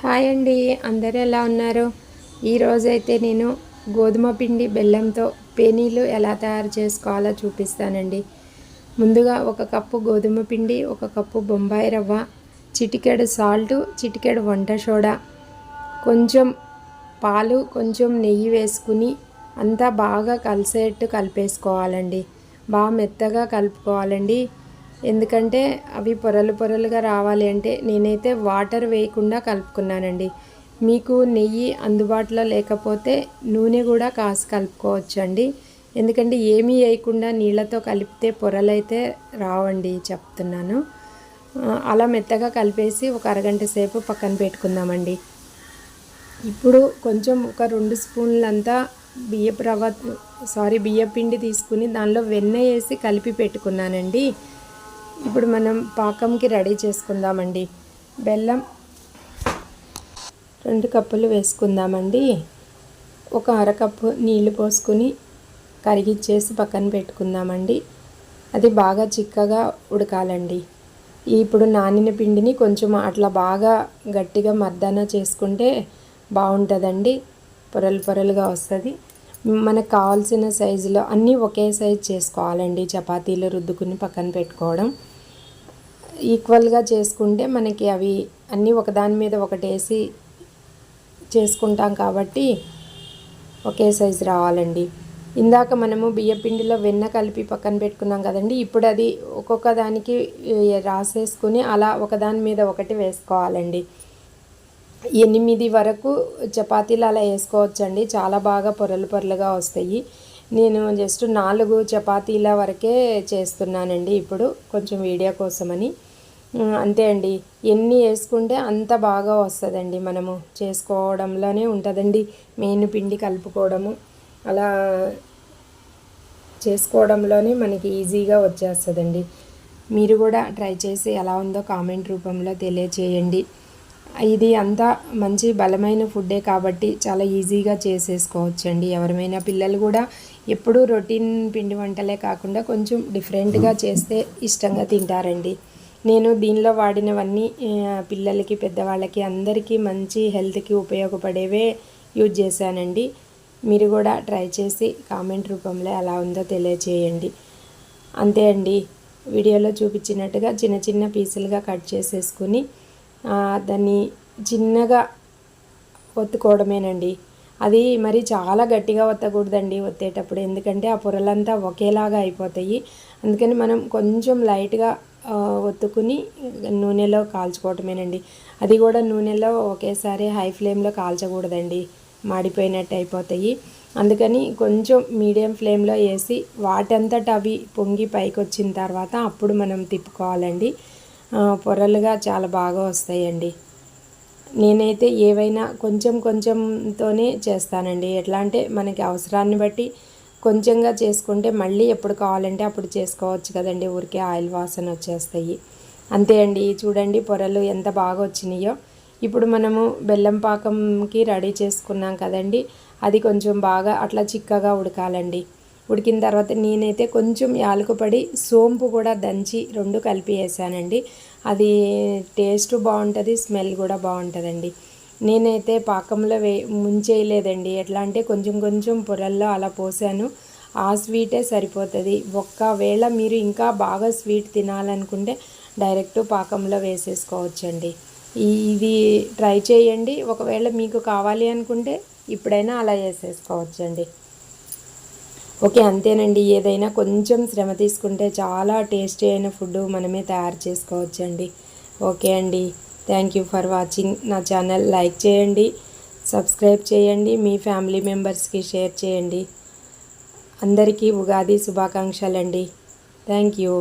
Hi అండి అందరూ ఎలా ఉన్నారు? ఈరోజైతే నేను గోధుమ పిండి బెల్లంతో పేనీలు ఎలా తయారు చేసుకోవాలో చూపిస్తానండి. ముందుగా ఒక కప్పు గోధుమ పిండి ఒక కప్పు బొంబాయి రవ్వ చిటికెడు సాల్ట్ చిటికెడు వంట సోడా కొంచెం పాలు కొంచెం నెయ్యి వేసుకుని అంతా బాగా కలిసేట్టు కలిపేసుకోవాలండి. బాగా మెత్తగా కలుపుకోవాలండి. ఎందుకంటే అవి పొరలు పొరలుగా రావాలి అంటే నేనైతే వాటర్ వేయకుండా కలుపుకున్నానండి. మీకు నెయ్యి అందుబాటులో లేకపోతే నూనె కూడా కాసి కలుపుకోవచ్చండి. ఎందుకంటే ఏమీ వేయకుండా నీళ్ళతో కలిపితే పొరలైతే రావండి చెప్తున్నాను. అలా మెత్తగా కలిపేసి ఒక అరగంట సేపు పక్కన పెట్టుకుందామండి. ఇప్పుడు కొంచెం ఒక రెండు స్పూన్లంతా బియ్యపు రవ్వ సారీ బియ్య పిండి తీసుకుని దానిలో వెన్న వేసి కలిపి పెట్టుకున్నానండి. ఇప్పుడు మనం పాకంకి రెడీ చేసుకుందామండి. బెల్లం రెండు కప్పులు వేసుకుందామండి. ఒక అరకప్పు నీళ్ళు పోసుకుని కరిగిచ్చేసి పక్కన పెట్టుకుందామండి. అది బాగా చిక్కగా ఉడకాలండి. ఇప్పుడు నానిన పిండిని కొంచెం అట్లా బాగా గట్టిగా మర్దన చేసుకుంటే బాగుంటుందండి. పొరలు పొరలుగా వస్తుంది. మనకు కావాల్సిన సైజులో అన్నీ ఒకే సైజ్ చేసుకోవాలండి. చపాతీలు రుద్దుకుని పక్కన పెట్టుకోవడం. ఈక్వల్గా చేసుకుంటే మనకి అవి అన్నీ ఒకదాని మీద ఒకటేసి చేసుకుంటాం కాబట్టి ఒకే సైజు రావాలండి. ఇందాక మనము బియ్యపిండిలో వెన్న కలిపి పక్కన పెట్టుకున్నాం కదండి. ఇప్పుడు అది ఒక్కొక్క దానికి రాసేసుకుని అలా ఒకదాని మీద ఒకటి వేసుకోవాలండి. ఎనిమిది వరకు చపాతీలు అలా వేసుకోవచ్చండి. చాలా బాగా పొరలు పొరలుగా వస్తాయి. నేను జస్ట్ నాలుగు చపాతీల వరకే చేస్తున్నానండి ఇప్పుడు కొంచెం వీడియో కోసమని. అంతే అండి. ఎన్ని వేసుకుంటే అంత బాగా వస్తుందండి మనము. చేసుకోవడంలోనే ఉంటుందండి. మెయిన్ పిండి కలుపుకోవడము. అలా చేసుకోవడంలోనే మనకి ఈజీగా వచ్చేస్తుందండి. మీరు కూడా ట్రై చేసి ఎలా ఉందో కామెంట్ రూపంలో తెలియచేయండి. ఇది అంతా మంచి బలమైన ఫుడ్డే కాబట్టి చాలా ఈజీగా చేసేసుకోవచ్చండి. ఎవరిమైనా పిల్లలు కూడా ఎప్పుడూ రొటీన్ పిండి వంటలే కాకుండా కొంచెం డిఫరెంట్గా చేస్తే ఇష్టంగా తింటారండి. నేను దీనిలో వాడినవన్నీ పిల్లలకి పెద్దవాళ్ళకి అందరికీ మంచి హెల్త్కి ఉపయోగపడేవే యూజ్ చేశానండి. మీరు కూడా ట్రై చేసి కామెంట్ రూపంలో ఎలా ఉందో తెలియచేయండి. అంతే అండి. వీడియోలో చూపించినట్టుగా చిన్న చిన్న పీసులుగా కట్ చేసేసుకుని దాన్ని చిన్నగా ఒత్తుకోవడమేనండి. అది మరి చాలా గట్టిగా ఒత్తకూడదండి ఒత్తేటప్పుడు. ఎందుకంటే ఆ పొరలంతా ఒకేలాగా అయిపోతాయి. అందుకని మనం కొంచెం లైట్గా ఒత్తుకుని నూనెలో కాల్చుకోవటమేనండి. అది కూడా నూనెలో ఒకేసారి హై ఫ్లేమ్లో కాల్చకూడదండి. మాడిపోయినట్టు అయిపోతాయి. అందుకని కొంచెం మీడియం ఫ్లేమ్లో వేసి వాటంతట అవి పొంగి పైకి వచ్చిన తర్వాత అప్పుడు మనం తిప్పుకోవాలండి. పొరలుగా చాలా బాగా వస్తాయండి. నేనైతే ఏవైనా కొంచెం కొంచెంతోనే చేస్తానండి. ఎట్లా అంటే మనకి అవసరాన్ని బట్టి కొంచెంగా చేసుకుంటే మళ్ళీ ఎప్పుడు కావాలంటే అప్పుడు చేసుకోవచ్చు కదండి. ఊరికే ఆయిల్ వాసన వచ్చేస్తాయి. అంతే అండి. చూడండి పొరలు ఎంత బాగా వచ్చినాయో. ఇప్పుడు మనము బెల్లం పాకంకి రెడీ చేసుకున్నాం కదండి. అది కొంచెం బాగా అట్లా చిక్కగా ఉడకాలండి. ఉడికిన తర్వాత నేనైతే కొంచెం యాలకుపడి సోంపు కూడా దంచి రెండు కలిపి వేసానండి. అది టేస్ట్ బాగుంటుంది స్మెల్ కూడా బాగుంటుందండి. నేనైతే పాకంలో వే ముంచేయలేదండి. ఎట్లా అంటే కొంచెం కొంచెం పొరల్లో అలా పోసాను. ఆ స్వీటే సరిపోతుంది. ఒక్కవేళ మీరు ఇంకా బాగా స్వీట్ తినాలనుకుంటే డైరెక్ట్ పాకంలో వేసేసుకోవచ్చండి. ఇది ట్రై చేయండి. ఒకవేళ మీకు కావాలి అనుకుంటే ఇప్పుడైనా అలా వేసేసుకోవచ్చండి. ఓకే అంతేనండి. ఏదైనా కొంచెం శ్రమ తీసుకుంటే చాలా టేస్టీ అయిన ఫుడ్ మనమే తయారు చేసుకోవచ్చండి. ఓకే అండి. Thank you for watching. నా ఛానల్ లైక్ చేయండి సబ్స్క్రైబ్ చేయండి మీ ఫ్యామిలీ మెంబర్స్కి షేర్ చేయండి. అందరికీ ఉగాది శుభాకాంక్షలండి. Thank you.